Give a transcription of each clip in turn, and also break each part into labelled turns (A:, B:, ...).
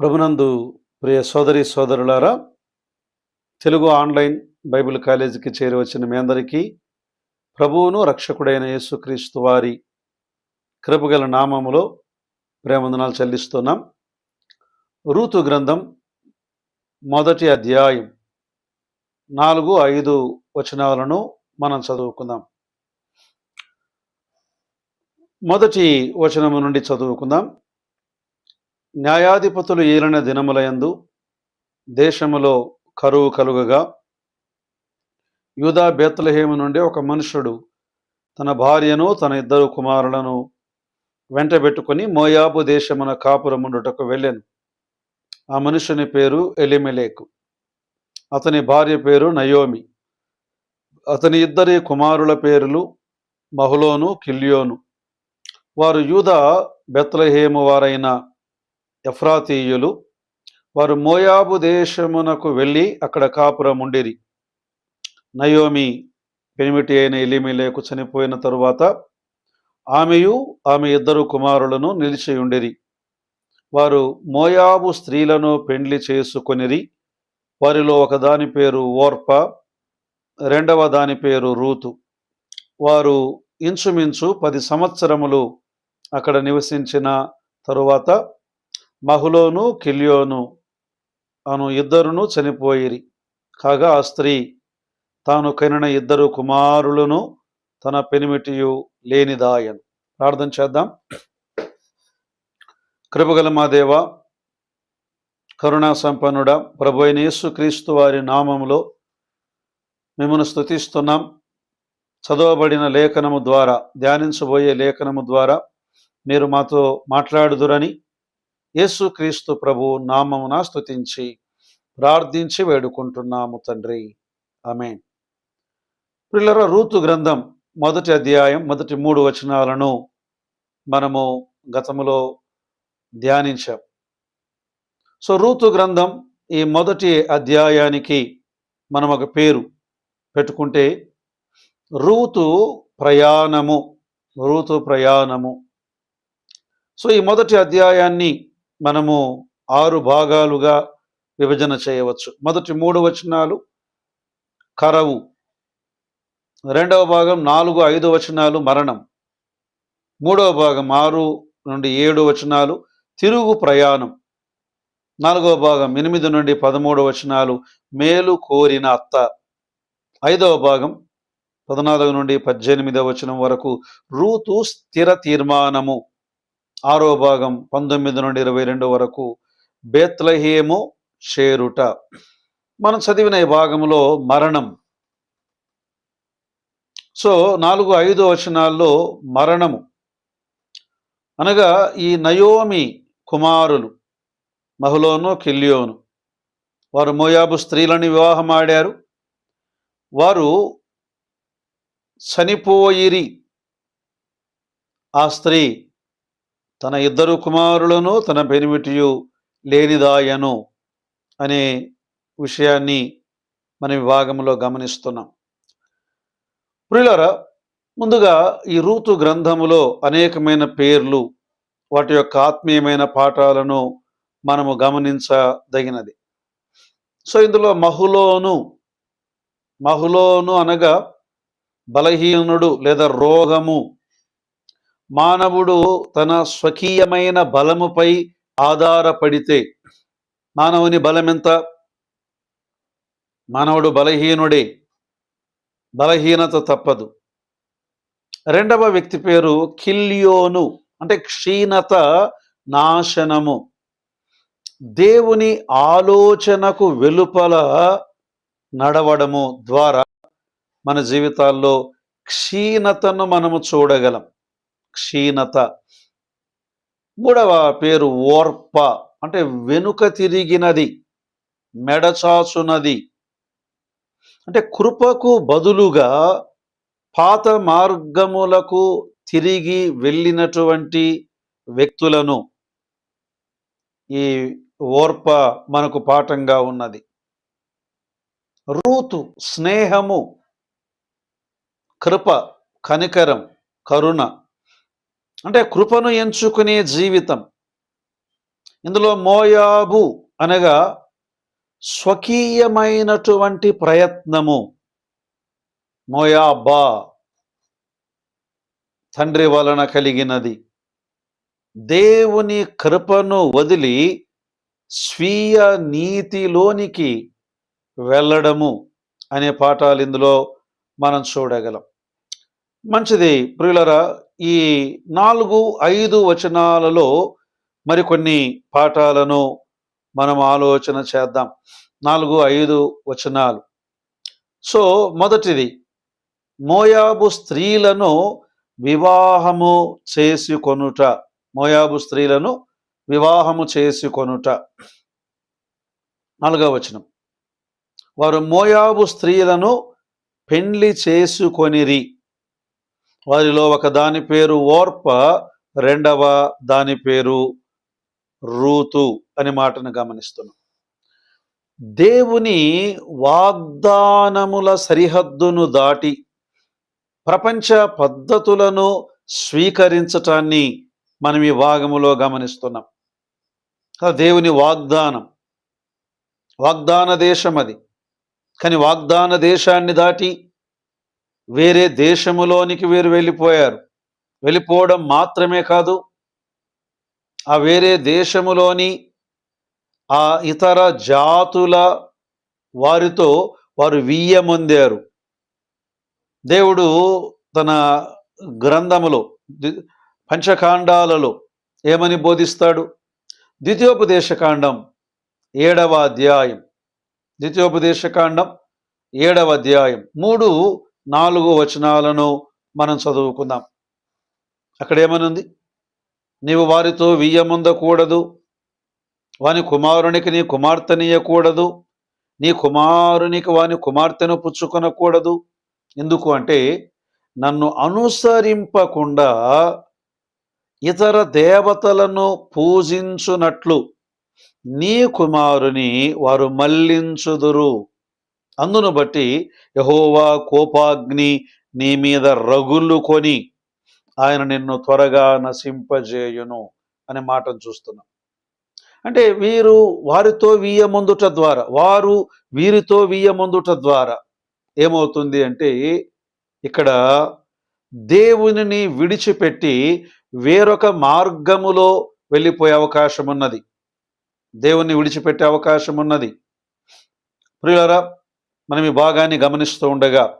A: ప్రభునందు ప్రియ సోదరి సోదరులారా తెలుగు ఆన్లైన్ బైబిల్ కాలేజీకి చేరవచ్చిన మీ అందరికీ ప్రభువును రక్షకుడైన యేసుక్రీస్తు వారి కృపగల నామములో ప్రేమందనాలు చెల్లిస్తున్నాం. ఋతు గ్రంథం మొదటి అధ్యాయం నాలుగు ఐదు వచనాలను మనం చదువుకుందాం. మొదటి వచనము నుండి చదువుకుందాం. న్యాయాధిపతులు ఏలిన దినములయందు దేశములో కరువు కలుగగా యూదా బేత్లహేము నుండి ఒక మనుషుడు తన భార్యను తన ఇద్దరు కుమారులను వెంటబెట్టుకుని మోయాబు దేశమున కాపురముండుటకు వెళ్ళాను. ఆ మనుషుని పేరు ఎలిమెలేకు. అతని భార్య పేరు నయోమి. అతని ఇద్దరి కుమారుల పేర్లు మహులోను కిల్యోను. వారు యూదా బెత్లహేము వారైన ఎఫ్రాతీయులు వారు మోయాబు దేశమునకు వెళ్ళి అక్కడ కాపురం ఉండిరి. నయోమి పెనిమిటి అయిన ఎలిమిలేకు చనిపోయిన తరువాత ఆమెయు ఆమె ఇద్దరు కుమారులను నిలిచి ఉండిరి. వారు మోయాబు స్త్రీలను పెండ్లి చేసుకొనిరి. వారిలో ఒకదాని పేరు ఓర్ప రెండవ దాని పేరు రూతు. వారు ఇంచుమించు పది సంవత్సరములు అక్కడ నివసించిన తరువాత మహులోను కిల్యోను అను ఇద్దరును చనిపోయిరి. కాగా ఆ స్త్రీ తాను కనిన ఇద్దరు కుమారులను తన పెనిమిటియు లేనిదాయను. ప్రార్థన చేద్దాం. కృపగల మా దేవ కరుణా సంపన్నుడ ప్రభు అయిన యేసుక్రీస్తు వారి నామములో మిమ్మల్ని స్థుతిస్తున్నాం చదవబడిన లేఖనము ద్వారా ధ్యానించబోయే లేఖనము ద్వారా మీరు మాతో మాట్లాడుదురని యేసుక్రీస్తు ప్రభు నామమున స్తుతించి ప్రార్థించి వేడుకుంటున్నాము తండ్రి. ఆమె పిల్లర రూతు గ్రంథం మొదటి అధ్యాయం మొదటి మూడు వచనాలను మనము గతములో ధ్యానించాం. సో రూతు గ్రంథం ఈ మొదటి అధ్యాయానికి మనం ఒక పేరు పెట్టుకుంటే రూతు ప్రయాణము రూతు ప్రయాణము. సో ఈ మొదటి అధ్యాయాన్ని మనము ఆరు భాగాలుగా విభజన చేయవచ్చు. మొదటి మూడు వచనాలు కరవు. రెండవ భాగం నాలుగు ఐదు వచనాలు మరణం. మూడవ భాగం ఆరు నుండి ఏడు వచనాలు తిరుగు ప్రయాణం. నాలుగవ భాగం ఎనిమిది నుండి పదమూడు వచనాలు మేలు కోరిన అత్త. ఐదవ భాగం పద్నాలుగు నుండి పద్దెనిమిదవ వచనం వరకు రూతు స్థిర తీర్మానము. ఆరో భాగం పంతొమ్మిది నుండి ఇరవై రెండు వరకు బేత్లహేము చేరుట. మనం చదివిన ఈ భాగంలో మరణం. సో నాలుగు ఐదు వచనాల్లో మరణము. అనగా ఈ నయోమి కుమారులు మహులోను కిల్యోను. వారు మోయాబు స్త్రీలని వివాహం ఆడారు వారు చనిపోయిరి. ఆ స్త్రీ తన ఇద్దరు కుమారులను తన పెనిమిటియు లేనిదాయను అనే విషయాన్ని మన విభాగంలో గమనిస్తున్నాం. ప్రియులరా ముందుగా ఈ రూతు గ్రంథములో అనేకమైన పేర్లు వాటి యొక్క ఆత్మీయమైన పాఠాలను మనము గమనించదగినది. సో ఇందులో మహులోను మహులోను అనగా బలహీనుడు లేదా రోగము మానవుడు తన స్వకీయమైన బలముపై ఆధారపడితే మానవుని బలం ఎంత మానవుడు బలహీనుడే. బలహీనత తప్పదు. రెండవ వ్యక్తి పేరు కిల్యోను అంటే క్షీణత నాశనము. దేవుని ఆలోచనకు వెలుపల నడవడము ద్వారా మన జీవితాల్లో క్షీణతను మనము చూడగలం. క్షీణత. మూడవ పేరు ఓర్ప అంటే వెనుక తిరిగినది మెడచాచునది అంటే కృపకు బదులుగా పాత మార్గములకు తిరిగి వెళ్ళినటువంటి వ్యక్తులను ఈ ఓర్ప మనకు పాఠంగా ఉన్నది. రూతు స్నేహము కృప కనికరం కరుణ. అంటే కృపను ఎంచుకునే జీవితం. ఇందులో మోయాబు అనగా స్వకీయమైనటువంటి ప్రయత్నము. మోయాబా తండ్రి వలన కలిగినది. దేవుని కృపను వదిలి స్వీయ నీతిలోనికి వెళ్ళడము అనే పాఠాలు ఇందులో మనం చూడగలం. మంచిది ప్రియులరా ఈ నాలుగు ఐదు వచనాలలో మరికొన్ని పాఠాలను మనం ఆలోచన చేద్దాం. నాలుగు ఐదు వచనాలు. సో మొదటిది మోయాబు స్త్రీలను వివాహము చేసుకొనుట. మోయాబు స్త్రీలను వివాహము చేసుకొనుట. నాలుగవ వచనం వారు మోయాబు స్త్రీలను పెండ్లి చేసుకొనిరి. వారిలో ఒక దాని పేరు ఓర్ప రెండవ దాని పేరు రూతు అనే మాటను గమనిస్తున్నాం. దేవుని వాగ్దానముల సరిహద్దును దాటి ప్రపంచ పద్ధతులను స్వీకరించటాన్ని మనం ఈ భాగములో గమనిస్తున్నాం. దేవుని వాగ్దానం. వాగ్దాన దేశం అది. కానీ వాగ్దాన దేశాన్ని దాటి వేరే దేశములోనికి వీరు వెళ్ళిపోయారు. వెళ్ళిపోవడం మాత్రమే కాదు ఆ వేరే దేశములోని ఆ ఇతర జాతుల వారితో వారు వియ్యమొందారు దేవుడు తన గ్రంథములో పంచకాండాలలో ఏమని బోధిస్తాడు? ద్వితీయోపదేశకాండం ఏడవ అధ్యాయం. ద్వితీయోపదేశకాండం ఏడవ అధ్యాయం. మూడు నాలుగు వచనాలను మనం చదువుకుందాం. అక్కడేమనుంది? నీవు వారితో వియ్యముందకూడదు వాని కుమారునికి నీ కుమార్తెనియకూడదు నీ కుమారునికి వాని కుమార్తెను పుచ్చుకొనకూడదు. ఎందుకు అంటే నన్ను అనుసరింపకుండా ఇతర దేవతలను పూజించునట్లు నీ కుమారుని వారు మళ్ళించుదురు. అందును బట్టి యహోవా కోపాగ్ని నీ మీద రగులుకొని ఆయన నిన్ను త్వరగా నశింపజేయును అనే మాటను చూస్తున్నాం. అంటే వీరు వారితో వీయమందుట ద్వారా వారు వీరితో వీయమందుట ద్వారా ఏమవుతుంది అంటే ఇక్కడ దేవునిని విడిచిపెట్టి వేరొక మార్గములో వెళ్ళిపోయే అవకాశం ఉన్నది దేవుని విడిచిపెట్టే అవకాశం ఉన్నది ప్రియులరా మనం ఈ భాగాన్ని గమనిస్తూ ఉండగా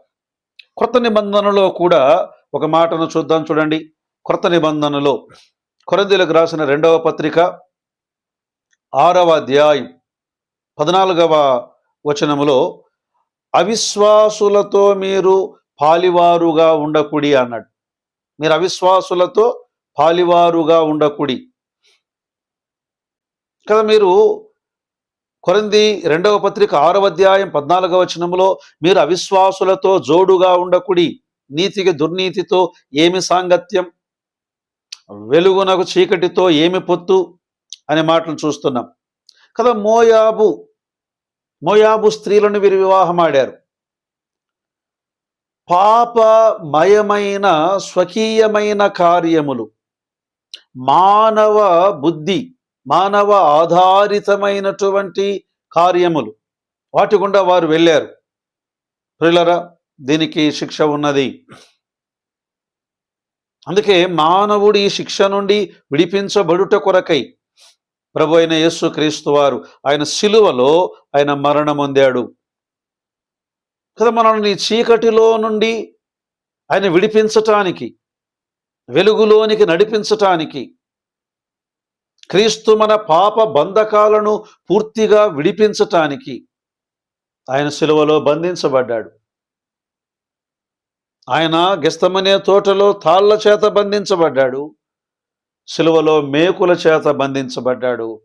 A: కొత్త నిబంధనలో కూడా ఒక మాటను చూద్దాం చూడండి. కొత్త నిబంధనలో కొరందీలకు రాసిన రెండవ పత్రిక ఆరవ అధ్యాయం పద్నాలుగవ వచనములో అవిశ్వాసులతో మీరు పాలివారుగా ఉండకుడి అన్నాడు. మీరు అవిశ్వాసులతో పాలివారుగా ఉండకుడి. కదా మీరు కొరింది రెండవ పత్రిక ఆరవ అధ్యాయం పద్నాలుగవ వచనములో మీరు అవిశ్వాసులతో జోడుగా ఉండకుడి నీతికి దుర్నీతితో ఏమి సాంగత్యం? వెలుగునకు చీకటితో ఏమి పొత్తు? అనే మాటలు చూస్తున్నాం. కదా మోయాబు మోయాబు స్త్రీలను వీరు వివాహం ఆడారు పాపమయమైన స్వకీయమైన కార్యములు మానవ బుద్ధి మానవ ఆధారితమైనటువంటి కార్యములు. వాటి గుండా వారు వెళ్ళారు. ప్రిలరా దీనికి శిక్ష ఉన్నది. అందుకే మానవుడు ఈ శిక్ష నుండి విడిపించబడుట కొరకై ప్రభు అయిన యేసు క్రీస్తు వారు ఆయన శిలువలో ఆయన మరణం పొందాడు. కదా మనల్ని చీకటిలో నుండి ఆయన విడిపించటానికి వెలుగులోనికి నడిపించటానికి క్రీస్తు మన పాప బంధకాలను పూర్తిగా విడిపించటానికి ఆయన శిలువలో బంధించబడ్డాడు. ఆయన గెస్తమనే తోటలో తాళ్ళ చేత బంధించబడ్డాడు. శిలువలో మేకుల చేత బంధించబడ్డాడు.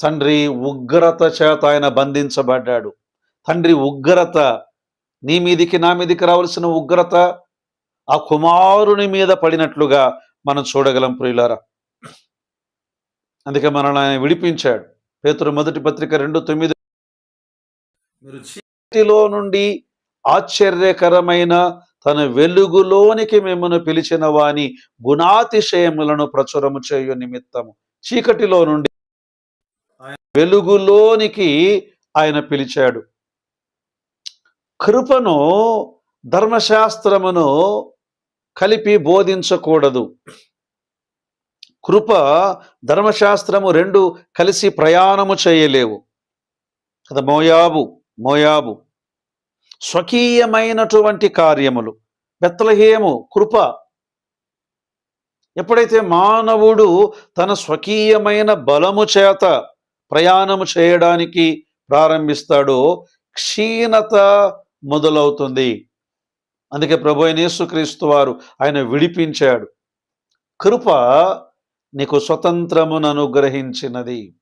A: తండ్రి ఉగ్రత చేత ఆయన బంధించబడ్డాడు. తండ్రి ఉగ్రత నీ మీదికి నా మీదికి రావాల్సిన ఉగ్రత ఆ కుమారుని మీద పడినట్లుగా మనం చూడగలం ప్రియులారా. అందుకే మనల్ని ఆయన విడిపించాడు. పేతురు మొదటి పత్రిక రెండు తొమ్మిది. మీరు చీకటిలో నుండి ఆశ్చర్యకరమైన తన వెలుగులోనికి మిమ్మల్ని పిలిచిన వాని గుణాతిశయములను ప్రచురము చేయు నిమిత్తము. చీకటిలో నుండి వెలుగులోనికి ఆయన పిలిచాడు. కృపను ధర్మశాస్త్రమును కలిపి బోధించకూడదు. కృప ధర్మశాస్త్రము రెండు కలిసి ప్రయాణము చేయలేవు. కదా మోయాబు మోయాబు. స్వకీయమైనటువంటి కార్యములు. బెత్తలహేము కృప. ఎప్పుడైతే మానవుడు తన స్వకీయమైన బలము చేత ప్రయాణము చేయడానికి ప్రారంభిస్తాడో క్షీణత మొదలవుతుంది. అందుకే ప్రభు అయిన యేసుక్రీస్తు వారు ఆయన విడిపించాడు. కృప నీకు స్వతంత్రమును అనుగ్రహించినది.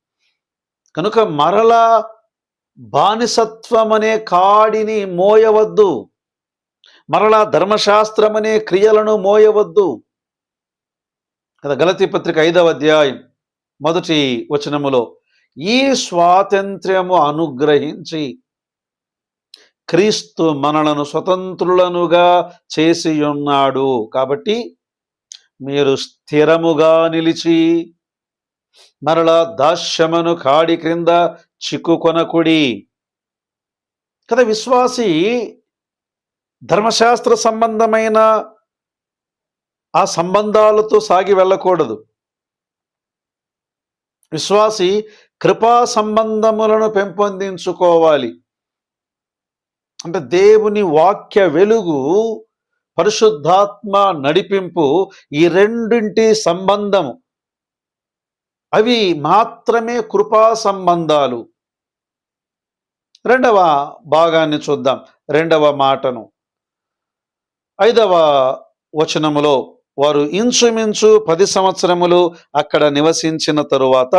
A: కనుక మరలా బానిసత్వం అనే కాడిని మోయవద్దు. మరలా ధర్మశాస్త్రమనే క్రియలను మోయవద్దు. కదా గలతి పత్రిక ఐదవ అధ్యాయం మొదటి వచనములో ఈ స్వాతంత్ర్యము అనుగ్రహించి క్రీస్తు మనలను స్వతంత్రులనుగా చేసి ఉన్నాడు కాబట్టి మీరు స్థిరముగా నిలిచి మరలా దాస్యమను కాడి క్రింద చిక్కుకొనకుడి. కదా విశ్వాసి ధర్మశాస్త్ర సంబంధమైన ఆ సంబంధాలతో సాగి వెళ్ళకూడదు. విశ్వాసి కృపా సంబంధములను పెంపొందించుకోవాలి. అంటే దేవుని వాక్య వెలుగు పరిశుద్ధాత్మ నడిపింపు ఈ రెండింటి సంబంధము. అవి మాత్రమే కృపా సంబంధాలు. రెండవ భాగాన్ని చూద్దాం. రెండవ మాటను. ఐదవ వచనములో వారు ఇంచుమించు పది సంవత్సరములు అక్కడ నివసించిన తరువాత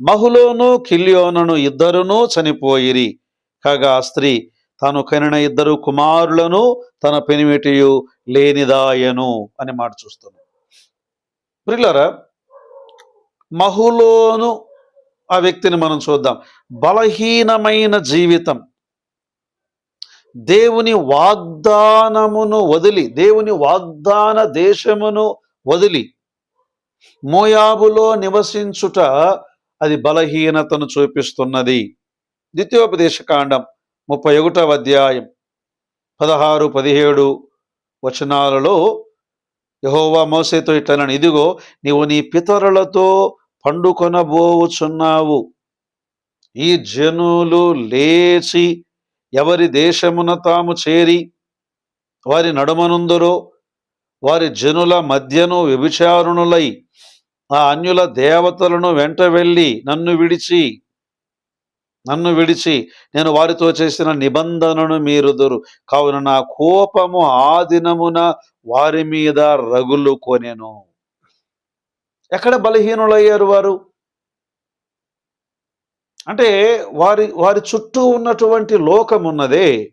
A: మహులోను కిల్యోనను ఇద్దరునూ చనిపోయిరి. కాగా స్త్రీ తాను కనిన ఇద్దరు కుమారులను తన పెనిమిటియు లేనిదాయను అని మాట చూస్తున్నాం ప్రిల్లరా మహులోను ఆ వ్యక్తిని మనం చూద్దాం. బలహీనమైన జీవితం. దేవుని వాగ్దానమును వదిలి దేవుని వాగ్దాన దేశమును వదిలి మోయాబులో నివసించుట అది బలహీనతను చూపిస్తున్నది. ద్వితీయోపదేశ కాండం ముప్పై ఒకటవ అధ్యాయం పదహారు పదిహేడు వచనాలలో యహోవా మోసేతో ఇట్లనని ఇదిగో నీవు నీ పితరులతో పండుకొనబోవుచున్నావు ఈ జనులు లేచి ఎవరి దేశమున తాము చేరి వారి నడుమనుందరో వారి జనుల మధ్యను వ్యభిచారుణులై ఆ అన్యుల దేవతలను వెంట వెళ్ళి నన్ను విడిచి నన్ను విడిచి నేను వారితో చేసిన నిబంధనను మీరుదురు. కావున నా కోపము ఆ దినమున వారి మీద రగులు కొనెను. ఎక్కడ బలహీనులయ్యారు వారు? అంటే వారి వారి చుట్టూ ఉన్నటువంటి లోకం ఉన్నదే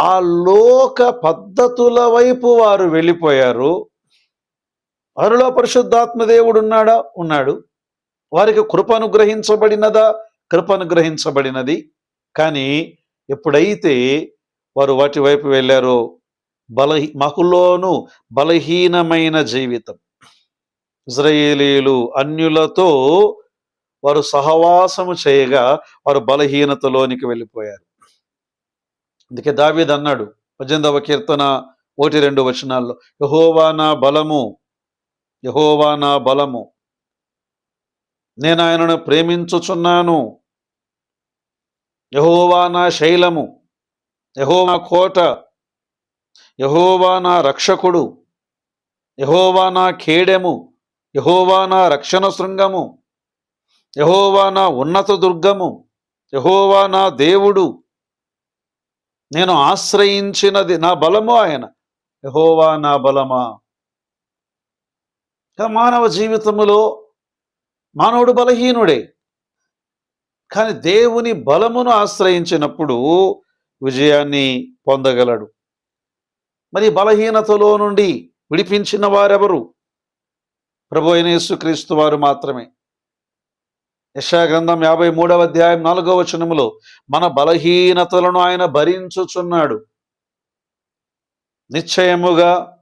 A: ఆ లోక పద్ధతుల వైపు వారు వెళ్ళిపోయారు. వారిలో పరిశుద్ధాత్మదేవుడు ఉన్నాడా ఉన్నాడు. వారికి కృప అనుగ్రహించబడినదా? కృపనుగ్రహించబడినది. కానీ ఎప్పుడైతే వారు వాటి వైపు వెళ్ళారో బలహీ మహులోను బలహీనమైన జీవితం. ఇజ్రాయేలీలు అన్యులతో వారు సహవాసము చేయగా వారు బలహీనతలోనికి వెళ్ళిపోయారు. అందుకే దావీద్ అన్నాడు పద్దెనిమిదవ కీర్తన ఒకటి రెండు వచనాల్లో యహోవా నా బలము యహోవా నా బలము నేను ఆయనను ప్రేమించుచున్నాను. యహోవా నా శైలము యహోవా కోట యహోవా నా రక్షకుడు యహోవా నా ఖేడెము యహోవా నా రక్షణ శృంగము యహోవా నా ఉన్నత దుర్గము యహోవా నా దేవుడు. నేను ఆశ్రయించినది నా బలము ఆయన యహోవా నా బలమా? మానవ జీవితములో మానవుడు బలహీనుడే. కానీ దేవుని బలమును ఆశ్రయించినప్పుడు విజయాన్ని పొందగలడు. మరి బలహీనతలో నుండి విడిపించిన వారెవరు? ప్రభు అయిన యేసుక్రీస్తు వారు మాత్రమే. యశాగ్రంథం యాభై మూడవ అధ్యాయం నాలుగవ వచనములో మన బలహీనతలను ఆయన భరించుచున్నాడు. నిశ్చయముగా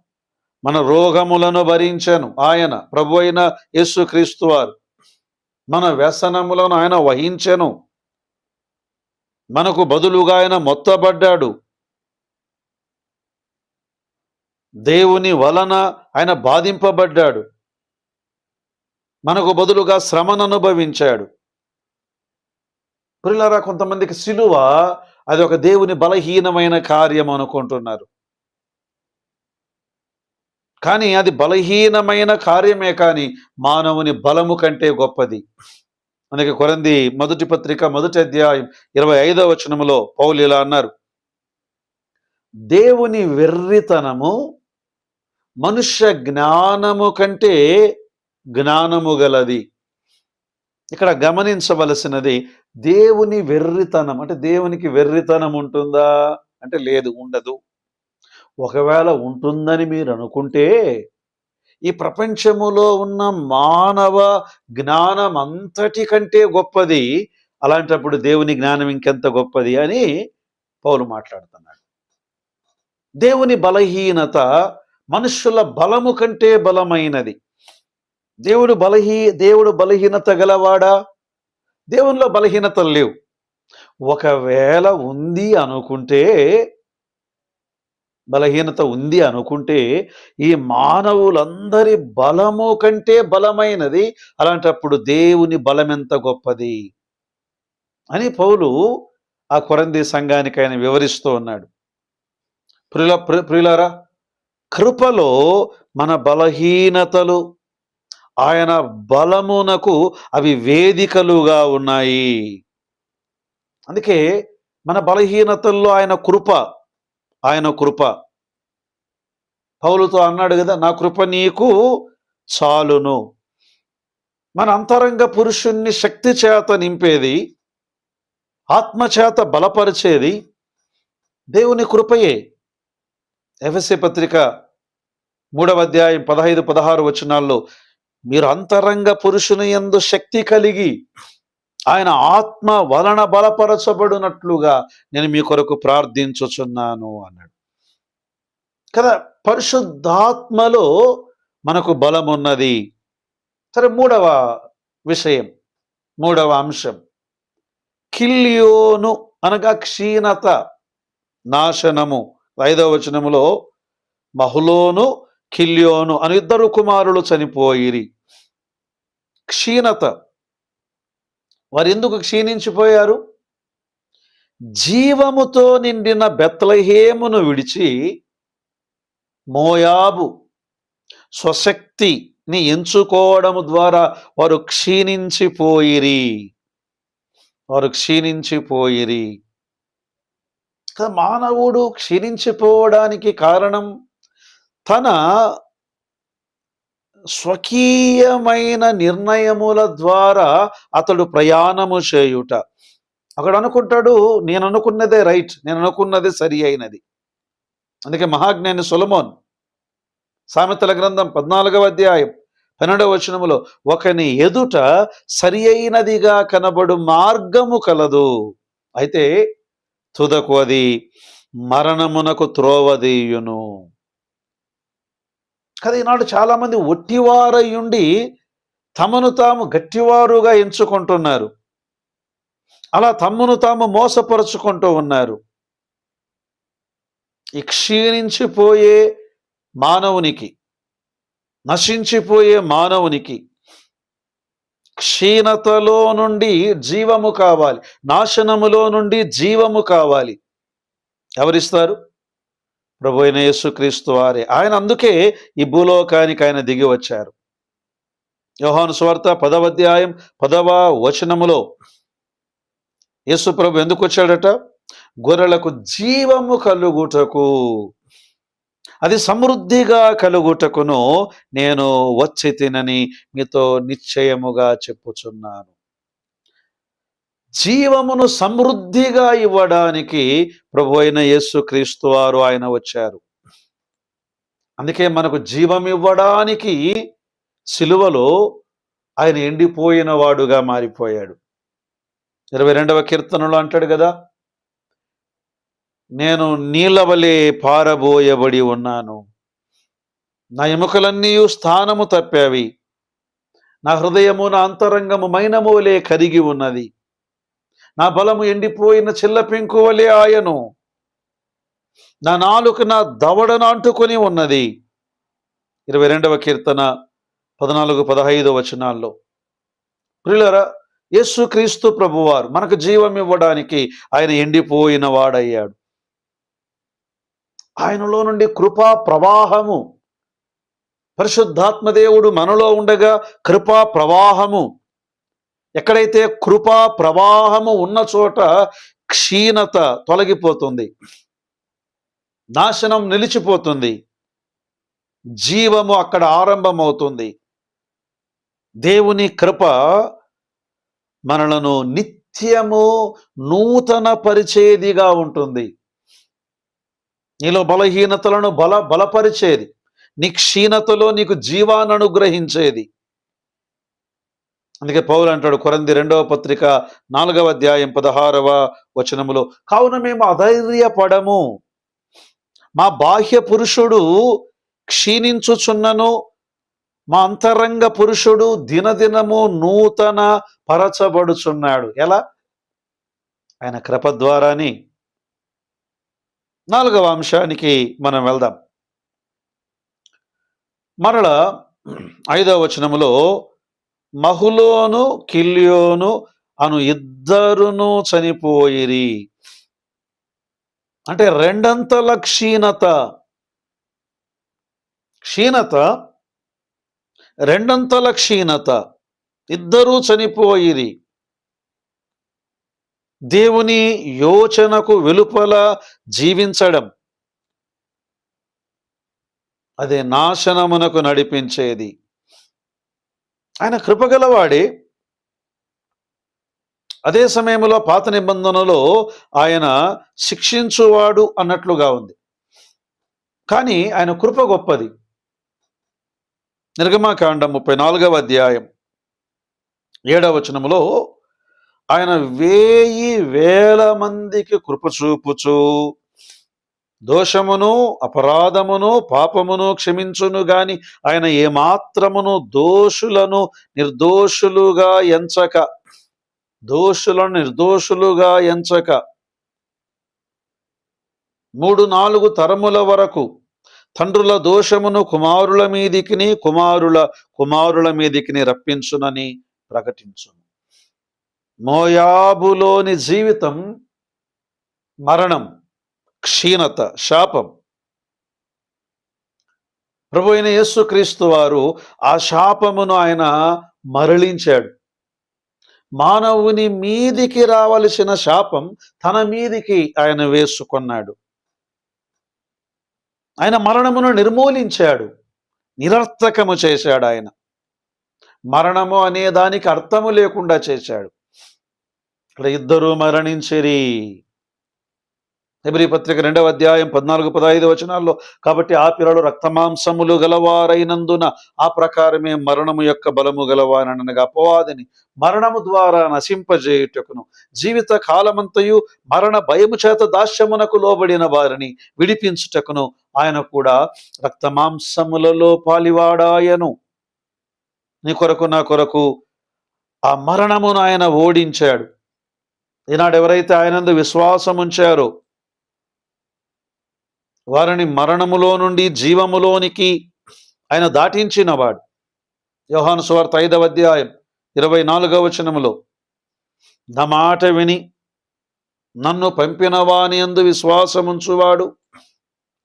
A: మన రోగములను భరించను. ఆయన ప్రభు అయిన యేసుక్రీస్తు వారు. మన వ్యసనములను ఆయన వహించెను. మనకు బదులుగా ఆయన మొత్తబడ్డాడు. దేవుని వలన ఆయన బాధింపబడ్డాడు. మనకు బదులుగా శ్రమను అనుభవించాడు. పురిలారా కొంతమందికి సిలువ అది ఒక దేవుని బలహీనమైన కార్యం అనుకుంటున్నారు. కానీ అది బలహీనమైన కార్యమే కానీ మానవుని బలము కంటే గొప్పది. అందుకే కొరంది మొదటి పత్రిక మొదటి అధ్యాయం ఇరవై ఐదవ వచనములో పౌలు ఇలా అన్నారు. దేవుని వెర్రితనము మనుష్య జ్ఞానము కంటే జ్ఞానము గలది. ఇక్కడ గమనించవలసినది దేవుని వెర్రితనం అంటే దేవునికి వెర్రితనం ఉంటుందా? అంటే లేదు ఉండదు. ఒకవేళ ఉంటుందని మీరు అనుకుంటే ఈ ప్రపంచములో ఉన్న మానవ జ్ఞానం అంతటి కంటే గొప్పది అలాంటప్పుడు దేవుని జ్ఞానం ఇంకెంత గొప్పది అని పౌలు మాట్లాడుతున్నాడు. దేవుని బలహీనత మనుషుల బలము కంటే బలమైనది. దేవుడు బలహీ దేవుడు బలహీనత గలవాడా? దేవునిలో బలహీనతలు లేవు. ఒకవేళ ఉంది అనుకుంటే బలహీనత ఉంది అనుకుంటే ఈ మానవులందరి బలము కంటే బలమైనది అలాంటప్పుడు దేవుని బలం ఎంత గొప్పది? అని పౌలు ఆ కొరంది సంఘానికి ఆయన వివరిస్తూ ఉన్నాడు. ప్రియుల ప్రియులారా కృపలో మన బలహీనతలు ఆయన బలమునకు అవి వేదికలుగా ఉన్నాయి. అందుకే మన బలహీనతల్లో ఆయన కృప ఆయన కృప. పౌలుతో అన్నాడు కదా నా కృప నీకు చాలును. మన అంతరంగ పురుషుణ్ణి శక్తి చేత నింపేది ఆత్మ చేత బలపరిచేది దేవుని కృపయే. ఎఫ్ఎస్సి పత్రిక మూడవ అధ్యాయం పదహైదు పదహారు వచనాల్లో మీరు అంతరంగ పురుషుని యందు శక్తి కలిగి ఆయన ఆత్మ వలన బలపరచబడినట్లుగా నేను మీ కొరకు ప్రార్థించుచున్నాను అన్నాడు. కదా పరిశుద్ధాత్మలో మనకు బలం ఉన్నది సరే మూడవ విషయం మూడవ అంశం. కిల్యోను అనగా క్షీణత నాశనము. ఐదవ వచనములో మహులోను కిల్యోను అని ఇద్దరు కుమారులు చనిపోయిరి. క్షీణత వారు ఎందుకు క్షీణించిపోయారు? జీవముతో నిండిన బెత్లహేమును విడిచి మోయాబు స్వశక్తిని ఎంచుకోవడము ద్వారా వారు క్షీణించిపోయిరి. వారు క్షీణించిపోయిరి. మానవుడు క్షీణించిపోవడానికి కారణం తన స్వకీయమైన నిర్ణయముల ద్వారా అతడు ప్రయాణము చేయుట. అక్కడ అనుకుంటాడు నేను అనుకున్నదే రైట్ నేను అనుకున్నదే సరి అయినది. అందుకే మహాజ్ఞాని సొలమోన్ సామెతల గ్రంథం పద్నాలుగవ అధ్యాయం పన్నెండవ వచనములో ఒకని ఎదుట సరి అయినదిగా కనబడు మార్గము కలదు. అయితే తుదకు అది మరణమునకు త్రోవదీయును కదా ఈనాడు చాలామంది ఒట్టివారయ్యుండి తమను తాము గట్టివారుగా ఎంచుకుంటున్నారు. అలా తమ్మును తాము మోసపరుచుకుంటూ ఉన్నారు. ఈ క్షీణించిపోయే మానవునికి నశించిపోయే మానవునికి క్షీణతలో నుండి జీవము కావాలి నాశనములో నుండి జీవము కావాలి. ఎవరిస్తారు? ప్రభు అయిన యేసుక్రీస్తు వారి. ఆయన అందుకే ఈ భూలోకానికి ఆయన దిగి వచ్చారు. యోహాను స్వార్త పదవ అధ్యాయం పదవ వచనములో యేసు ప్రభు ఎందుకు వచ్చాడట? గొర్రెలకు జీవము కలుగుటకు. అది సమృద్ధిగా కలుగుటకును నేను వచ్చి తినని మీతో నిశ్చయముగా చెప్పుచున్నాను. జీవమును సమృద్ధిగా ఇవ్వడానికి ప్రభు అయిన యేసు క్రీస్తు వారు ఆయన వచ్చారు. అందుకే మనకు జీవం ఇవ్వడానికి సిలువలో ఆయన ఎండిపోయిన వాడుగా మారిపోయాడు. ఇరవై రెండవ కీర్తనలో అంటాడు కదా నేను నీలవలే పారబోయబడి ఉన్నాను. నా ఎముకలన్నీ స్థానము తప్పావి. నా హృదయము నా అంతరంగము మైనములే కరిగి ఉన్నది. నా బలము ఎండిపోయిన చిల్ల పెంకువలే ఆయను. నా నాలుక నా దవడను అంటుకొని ఉన్నది. ఇరవై రెండవ కీర్తన పద్నాలుగు పదహైదు వచనాల్లో. ప్రిలరా యేసుక్రీస్తు ప్రభువారు మనకు జీవం ఇవ్వడానికి ఆయన ఎండిపోయిన వాడయ్యాడు. ఆయనలో నుండి కృపా ప్రవాహము పరిశుద్ధాత్మదేవుడు మనలో ఉండగా కృపా ప్రవాహము ఎక్కడైతే కృపా ప్రవాహము ఉన్న చోట క్షీణత తొలగిపోతుంది నాశనం నిలిచిపోతుంది జీవము అక్కడ ఆరంభమవుతుంది. దేవుని కృప మనలను నిత్యము నూతన పరిచేదిగా ఉంటుంది. నీలో బలహీనతలను బల బలపరిచేది నీ క్షీణతలో నీకు జీవాన్ని అనుగ్రహించేది. అందుకే పౌలు అంటాడు కొరంది రెండవ పత్రిక నాలుగవ అధ్యాయం పదహారవ వచనములో కావున మేము అధైర్యపడము. మా బాహ్య పురుషుడు క్షీణించుచున్నను. మా అంతరంగ పురుషుడు దినదినము నూతన పరచబడుచున్నాడు. ఎలా? ఆయన కృప ద్వారాని. నాలుగవ అంశానికి మనం వెళ్దాం. మరల ఐదవ వచనములో మహులోను కిల్యోను అను ఇద్దరును చనిపోయిరి. అంటే రెండంతల క్షీణత. క్షీణత రెండంతల క్షీణత. ఇద్దరూ చనిపోయిరి. దేవుని యోచనకు వెలుపల జీవించడం. అదే నాశనమునకు నడిపించేది. ఆయన కృపగలవాడే. అదే సమయంలో పాత నిబంధనలో ఆయన శిక్షించువాడు అన్నట్లుగా ఉంది. కానీ ఆయన కృప గొప్పది. నిర్గమాకాండం ముప్పై నాలుగవ అధ్యాయం ఏడవ వచనములో ఆయన వేయి వేల మందికి కృప చూపుచు దోషమును అపరాధమును పాపమును క్షమించును గాని ఆయన ఏమాత్రమును దోషులను నిర్దోషులుగా ఎంచక. దోషులను నిర్దోషులుగా ఎంచక. మూడు నాలుగు తరముల వరకు తండ్రుల దోషమును కుమారుల మీదికిని కుమారుల కుమారుల మీదికిని రప్పించునని ప్రకటించును. మోయాబులోని జీవితం మరణం. క్షీణత శాపం. ప్రభు అయిన యేసుక్రీస్తు వారు ఆ శాపమును ఆయన మరలించాడు. మానవుని మీదికి రావలసిన శాపం తన మీదికి ఆయన వేసుకున్నాడు. ఆయన మరణమును నిర్మూలించాడు. నిరర్థకము చేశాడు ఆయన. మరణము అనే దానికి అర్థము లేకుండా చేశాడు. ఇక్కడ ఇద్దరు మరణించిరి. హెబ్రి పత్రిక రెండవ అధ్యాయం పద్నాలుగు పదహైదు వచనాల్లో కాబట్టి ఆ పిల్లలు రక్తమాంసములు గలవారైనందున ఆ ప్రకారమే మరణము యొక్క బలము గలవారనగా అపవాదిని మరణము ద్వారా నశింపజేయుటకును. జీవిత కాలమంతయు మరణ భయము చేత దాస్యమునకు లోబడిన వారిని విడిపించుటకును ఆయన కూడా రక్తమాంసములలో పాలివాడాయను నీ కొరకు నా కొరకు ఆ మరణమును ఆయన ఓడించాడు. ఈనాడు ఎవరైతే ఆయనందు విశ్వాసం ఉంచారో వారిని మరణములో నుండి జీవములోనికి ఆయన దాటించినవాడు. యోహాను సువార్త ఐదవ అధ్యాయం ఇరవై నాలుగవ వచనములో నా మాట విని నన్ను పంపిన వాని అందు విశ్వాసముంచువాడు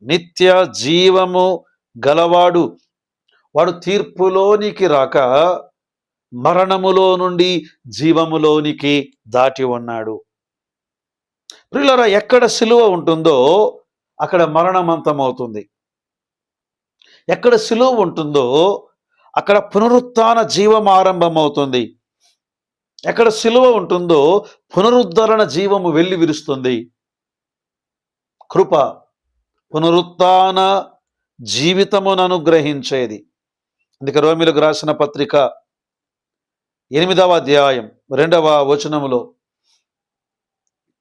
A: నిత్య జీవము గలవాడు. వాడు తీర్పులోనికి రాక మరణములో నుండి జీవములోనికి దాటి ఉన్నాడు. ప్రిల్లరా ఎక్కడ సిలువ ఉంటుందో అక్కడ మరణమంతమవుతుంది ఎక్కడ సులువు ఉంటుందో అక్కడ పునరుత్న జీవం ఆరంభమవుతుంది. ఎక్కడ సిలువ ఉంటుందో పునరుద్ధరణ జీవము వెళ్ళి విరుస్తుంది. కృప పునరుత్న జీవితమును అనుగ్రహించేది. అందుకే రోమిలకు రాసిన పత్రిక ఎనిమిదవ అధ్యాయం రెండవ వచనములో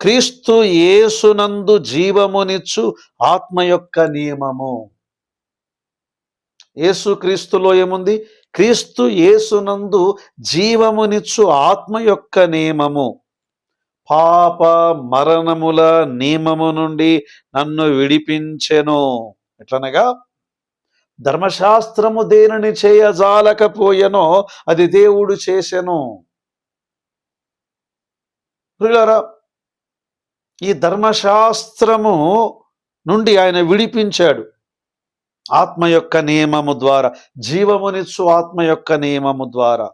A: క్రీస్తు యేసునందు జీవమునిచ్చు ఆత్మ యొక్క నియమము. యేసు క్రీస్తులో ఏముంది? క్రీస్తు యేసునందు జీవమునిచ్చు ఆత్మ యొక్క నియమము. పాప మరణముల నియమము నుండి నన్ను విడిపించెను. ఎట్లనగా? ధర్మశాస్త్రము దేనిని చేయజాలకపోయెనో అది దేవుడు చేసెను. ప్రియులరా ఈ ధర్మశాస్త్రము నుండి ఆయన విడిపించాడు. ఆత్మ యొక్క నియమము ద్వారా జీవమునిచ్చు ఆత్మ యొక్క నియమము ద్వారా.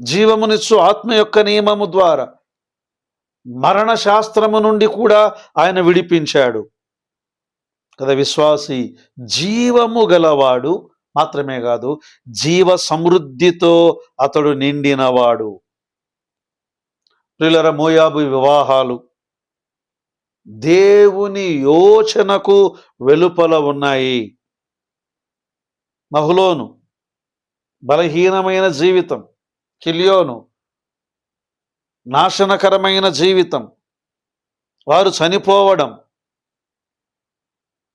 A: జీవమునిచ్చు ఆత్మ యొక్క నియమము ద్వారా మరణ శాస్త్రము నుండి కూడా ఆయన విడిపించాడు. కదా విశ్వాసి జీవము గలవాడు మాత్రమే కాదు జీవ సమృద్ధితో అతడు నిండినవాడు. ప్రిలర మోయాబు వివాహాలు దేవుని యోచనకు వెలుపల ఉన్నాయి. మహులోను బలహీనమైన జీవితం కిలియోను నాశనకరమైన జీవితం వారు చనిపోవడం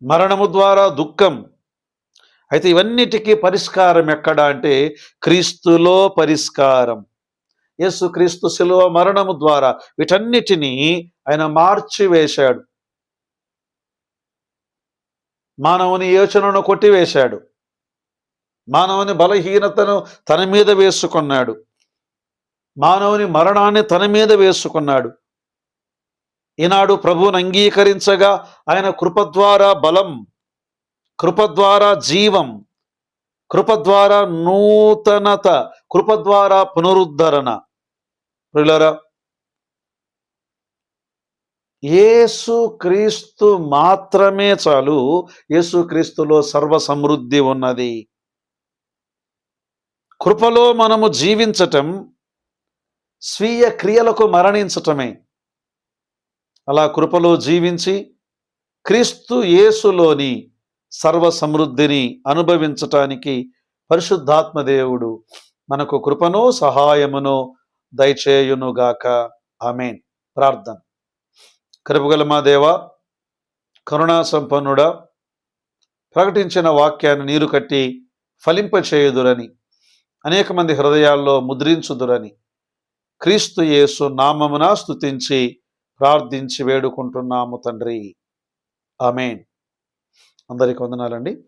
A: మరణము ద్వారా దుఃఖం. అయితే ఇవన్నిటికీ పరిష్కారం ఎక్కడ అంటే క్రీస్తులో పరిష్కారం. యేసుక్రీస్తు శిలువ మరణము ద్వారా వీటన్నిటినీ ఆయన మార్చి వేశాడు మానవుని యోచనను కొట్టివేశాడు. మానవుని బలహీనతను తన మీద వేసుకున్నాడు. మానవుని మరణాన్ని తన మీద వేసుకున్నాడు. ఈనాడు ప్రభువును అంగీకరించగా ఆయన కృప ద్వారా బలం కృప ద్వారా జీవం కృప ద్వారా నూతనత కృప ద్వారా పునరుద్ధరణ. ప్రిలరా యేసు క్రీస్తు మాత్రమే చాలు యేసు క్రీస్తులో సర్వ సమృద్ధి ఉన్నది. కృపలో మనము జీవించటం స్వీయ క్రియలకు మరణించటమే. అలా కృపలో జీవించి క్రీస్తు యేసులోని సర్వ సమృద్ధిని అనుభవించటానికి పరిశుద్ధాత్మ దేవుడు మనకు కృపను సహాయమును దయచేయునుగాక. ఆమెన్. ప్రార్థన. కరుపుగల మా దేవ కరుణా సంపన్నుడ ప్రకటించిన వాక్యాన్ని నీరు కట్టి ఫలింపచేయుదురని అనేక మంది హృదయాల్లో ముద్రించుదురని క్రీస్తు యేసు నామమున స్థుతించి ప్రార్థించి వేడుకుంటున్నాము తండ్రి. ఆమెన్. అందరికి వందనాలండి.